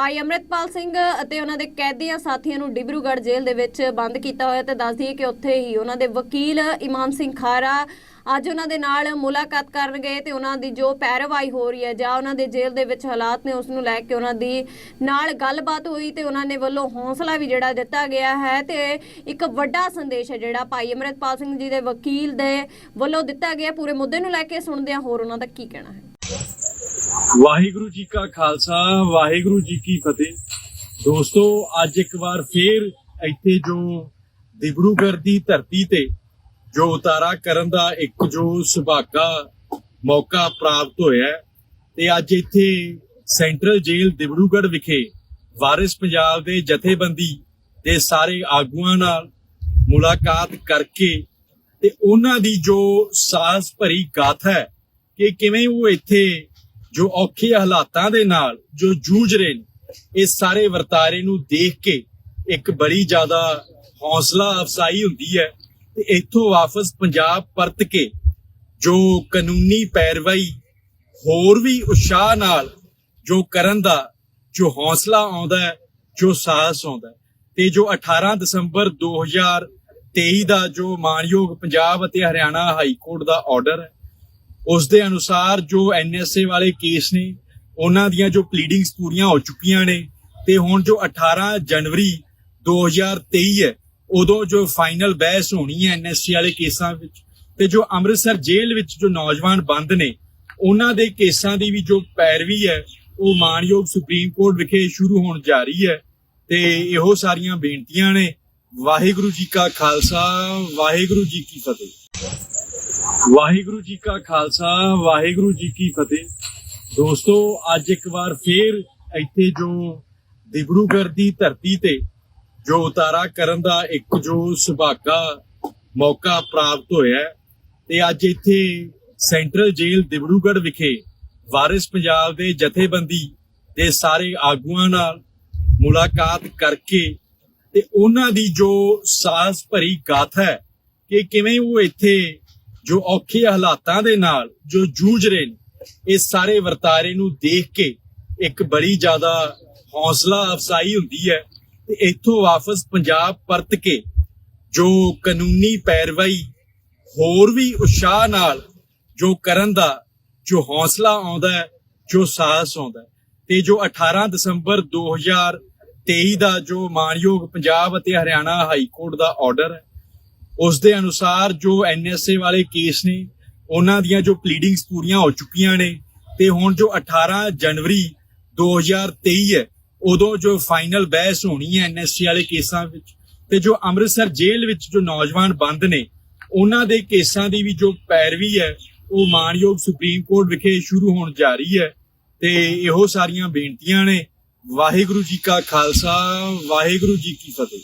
ਭਾਈ ਅੰਮ੍ਰਿਤਪਾਲ ਸਿੰਘ ਅਤੇ ਉਹਨਾਂ ਦੇ ਕੈਦੀਆਂ ਸਾਥੀਆਂ ਨੂੰ ਡਿਬਰੂਗੜ੍ਹ ਜੇਲ੍ਹ ਦੇ ਵਿੱਚ ਬੰਦ ਕੀਤਾ ਹੋਇਆ ਤੇ ਦੱਸ ਦਈਏ ਕਿ ਉੱਥੇ ਹੀ ਉਹਨਾਂ ਦੇ ਵਕੀਲ ਇਮਾਮ ਸਿੰਘ ਖਾਰਾ ਅੱਜ ਉਹਨਾਂ ਦੇ ਨਾਲ ਮੁਲਾਕਾਤ ਕਰਨ ਗਏ ਤੇ ਉਹਨਾਂ ਦੀ ਜੋ ਪੈਰਵਾਈ ਹੋ ਰਹੀ ਹੈ ਜਾਂ ਉਹਨਾਂ ਦੇ ਜੇਲ੍ਹ ਦੇ ਵਿੱਚ ਹਾਲਾਤ ਨੇ ਉਸ ਨੂੰ ਲੈ ਕੇ ਉਹਨਾਂ ਦੀ ਨਾਲ ਗੱਲਬਾਤ ਹੋਈ ਤੇ ਉਹਨਾਂ ਨੇ ਵੱਲੋਂ ਹੌਸਲਾ ਵੀ ਜਿਹੜਾ ਦਿੱਤਾ ਗਿਆ ਹੈ ਤੇ ਇੱਕ ਵੱਡਾ ਸੰਦੇਸ਼ ਹੈ ਜਿਹੜਾ ਭਾਈ ਅੰਮ੍ਰਿਤਪਾਲ ਸਿੰਘ ਜੀ ਦੇ ਵਕੀਲ ਦੇ ਵੱਲੋਂ ਦਿੱਤਾ ਗਿਆ। ਪੂਰੇ ਮੁੱਦੇ ਨੂੰ ਲੈ ਕੇ ਸੁਣਦੇ ਹਾਂ ਹੋਰ ਉਹਨਾਂ ਦਾ ਕੀ ਕਹਿਣਾ ਹੈ? ਵਾਹਿਗੁਰੂ ਜੀ ਕਾ ਖਾਲਸਾ, ਵਾਹਿਗੁਰੂ ਜੀ ਕੀ ਫਤਿਹ। ਦੋਸਤੋ, ਅੱਜ ਇੱਕ ਵਾਰ ਫੇਰ ਇੱਥੇ ਜੋ ਦਿਬਰੂਗੜ੍ਹ ਦੀ ਧਰਤੀ ਤੇ ਜੋ ਉਤਾਰਾ ਕਰਨ ਦਾ ਇੱਕ ਜੋ ਸੁਭਾਗਾ ਮੌਕਾ ਪ੍ਰਾਪਤ ਹੋਇਆ ਤੇ ਅੱਜ ਇੱਥੇ ਸੈਂਟਰਲ ਜੇਲ੍ਹ ਦਿਬਰੂਗੜ੍ਹ ਵਿਖੇ ਵਾਰਿਸ ਪੰਜਾਬ ਦੇ ਜਥੇਬੰਦੀ ਦੇ ਸਾਰੇ ਆਗੂਆਂ ਨਾਲ ਮੁਲਾਕਾਤ ਕਰਕੇ ਤੇ ਉਹਨਾਂ ਦੀ ਜੋ ਸਾਹਸ ਭਰੀ ਗਾਥਾ ਹੈ ਕਿ ਕਿਵੇਂ ਉਹ ਇੱਥੇ ਜੋ ਔਖੇ ਹਾਲਾਤਾਂ ਦੇ ਨਾਲ, ਜੋ ਜੂਝ ਰਹੇ ਨੇ ਇਸ ਸਾਰੇ ਵਰਤਾਰੇ ਨੂੰ ਦੇਖ ਕੇ ਇੱਕ ਬੜੀ ਜ਼ਿਆਦਾ ਹੌਸਲਾ ਅਫਸਾਈ ਹੁੰਦੀ ਹੈ ਤੇ ਇੱਥੋਂ ਵਾਪਸ ਪੰਜਾਬ ਪਰਤ ਕੇ ਜੋ ਕਾਨੂੰਨੀ ਪੈਰਵਾਈ ਹੋਰ ਵੀ ਉਤਸ਼ਾਹ ਨਾਲ ਜੋ ਕਰਨ ਦਾ ਜੋ ਹੌਸਲਾ ਆਉਂਦਾ ਹੈ, ਜੋ ਸਾਹਸ ਆਉਂਦਾ ਹੈ ਤੇ ਜੋ 18 ਦਸੰਬਰ 2023 ਦਾ ਜੋ ਮਾਨਯੋਗ ਪੰਜਾਬ ਅਤੇ ਹਰਿਆਣਾ ਹਾਈ ਕੋਰਟ ਦਾ ਆਰਡਰ ਹੈ ਉਸ ਦੇ ਅਨੁਸਾਰ ਜੋ ਐਨਐਸਏ ਵਾਲੇ ਕੇਸ ਨੇ, ਉਹਨਾਂ ਦੀਆਂ ਜੋ ਪਲੀਡਿੰਗਸ ਪੂਰੀਆਂ ਹੋ ਚੁੱਕੀਆਂ ਨੇ ਤੇ ਹੁਣ ਜੋ 18 ਜਨਵਰੀ 2023 ਹੈ, ਉਦੋਂ ਜੋ ਫਾਈਨਲ ਬਹਿਸ ਹੋਣੀ ਹੈ ਐਨਐਸਏ ਵਾਲੇ ਕੇਸਾਂ ਵਿੱਚ ਤੇ ਜੋ ਅੰਮ੍ਰਿਤਸਰ ਜੇਲ੍ਹ ਵਿੱਚ ਜੋ ਨੌਜਵਾਨ ਬੰਦ ਨੇ, ਉਹਨਾਂ ਦੇ ਕੇਸਾਂ ਦੀ ਵੀ ਜੋ ਪੈਰਵੀ ਹੈ, ਉਹ ਮਾਨਯੋਗ ਸੁਪਰੀਮ ਕੋਰਟ ਵਿਖੇ ਸ਼ੁਰੂ ਹੋਣ ਜਾ ਰਹੀ ਹੈ ਤੇ ਇਹੋ ਸਾਰੀਆਂ ਬੇਨਤੀਆਂ ਨੇ। ਵਾਹਿਗੁਰੂ ਜੀ ਕਾ ਖਾਲਸਾ, ਵਾਹਿਗੁਰੂ ਜੀ ਕੀ ਫਤਿਹ। ਵਾਹਿਗੁਰੂ ਜੀ ਕਾ ਖਾਲਸਾ, ਵਾਹਿਗੁਰੂ ਜੀ ਕੀ ਫਤਿਹ। ਦੋਸਤੋ, ਅੱਜ ਇੱਕ ਵਾਰ ਫੇਰ ਇੱਥੇ ਜੋ ਦਿਬਰੂਗੜ੍ਹ ਦੀ ਧਰਤੀ ਤੇ ਜੋ ਉਤਾਰਾ ਕਰਨ ਦਾ ਇੱਕ ਜੋ ਸੁਭਾਗਾ ਮੌਕਾ ਪ੍ਰਾਪਤ ਹੋਇਆ ਤੇ ਅੱਜ ਇੱਥੇ ਸੈਂਟਰਲ ਜੇਲ੍ਹ ਦਿਬਰੂਗੜ੍ਹ ਵਿਖੇ ਵਾਰਿਸ ਪੰਜਾਬ ਦੇ ਜਥੇਬੰਦੀ ਦੇ ਸਾਰੇ ਆਗੂਆਂ ਨਾਲ ਮੁਲਾਕਾਤ ਕਰਕੇ ਤੇ ਉਹਨਾਂ ਦੀ ਜੋ ਸਾਹਸ ਭਰੀ ਗਾਥਾ ਹੈ ਕਿ ਕਿਵੇਂ ਉਹ ਇੱਥੇ ਜੋ ਔਖੇ ਹਾਲਾਤਾਂ ਦੇ ਨਾਲ, ਜੋ ਜੂਝ ਰਹੇ ਨੇ ਇਸ ਸਾਰੇ ਵਰਤਾਰੇ ਨੂੰ ਦੇਖ ਕੇ ਇੱਕ ਬੜੀ ਜ਼ਿਆਦਾ ਹੌਸਲਾ ਅਫਸਾਈ ਹੁੰਦੀ ਹੈ ਤੇ ਇੱਥੋਂ ਵਾਪਸ ਪੰਜਾਬ ਪਰਤ ਕੇ ਜੋ ਕਾਨੂੰਨੀ ਪੈਰਵਾਈ ਹੋਰ ਵੀ ਉਤਸ਼ਾਹ ਨਾਲ ਜੋ ਕਰਨ ਦਾ ਜੋ ਹੌਸਲਾ ਆਉਂਦਾ ਹੈ, ਜੋ ਸਾਹਸ ਆਉਂਦਾ ਤੇ ਜੋ 18 ਦਸੰਬਰ 2023 ਦਾ ਜੋ ਮਾਨਯੋਗ ਪੰਜਾਬ ਅਤੇ ਹਰਿਆਣਾ ਹਾਈ ਕੋਰਟ ਦਾ ਆਰਡਰ ਹੈ ਉਸ ਦੇ ਅਨੁਸਾਰ ਜੋ ਐਨਐਸਏ ਵਾਲੇ ਕੇਸ ਨੇ, ਉਹਨਾਂ ਦੀਆਂ ਜੋ ਪਲੀਡਿੰਗਸ ਪੂਰੀਆਂ ਹੋ ਚੁੱਕੀਆਂ ਨੇ ਤੇ ਹੁਣ ਜੋ 18 ਜਨਵਰੀ 2023 ਹੈ, ਉਦੋਂ ਜੋ ਫਾਈਨਲ ਬਹਿਸ ਹੋਣੀ ਹੈ ਐਨਐਸਏ ਵਾਲੇ ਕੇਸਾਂ ਵਿੱਚ ਤੇ ਜੋ ਅੰਮ੍ਰਿਤਸਰ ਜੇਲ੍ਹ ਵਿੱਚ ਜੋ ਨੌਜਵਾਨ ਬੰਦ ਨੇ, ਉਹਨਾਂ ਦੇ ਕੇਸਾਂ ਦੀ ਵੀ ਜੋ ਪੈਰਵੀ ਹੈ, ਉਹ ਮਾਨਯੋਗ ਸੁਪਰੀਮ ਕੋਰਟ ਵਿਖੇ ਸ਼ੁਰੂ ਹੋਣ ਜਾ ਰਹੀ ਹੈ ਤੇ ਇਹੋ ਸਾਰੀਆਂ ਬੇਨਤੀਆਂ ਨੇ। ਵਾਹਿਗੁਰੂ ਜੀ ਕਾ ਖਾਲਸਾ, ਵਾਹਿਗੁਰੂ ਜੀ ਕੀ ਫਤਿਹ।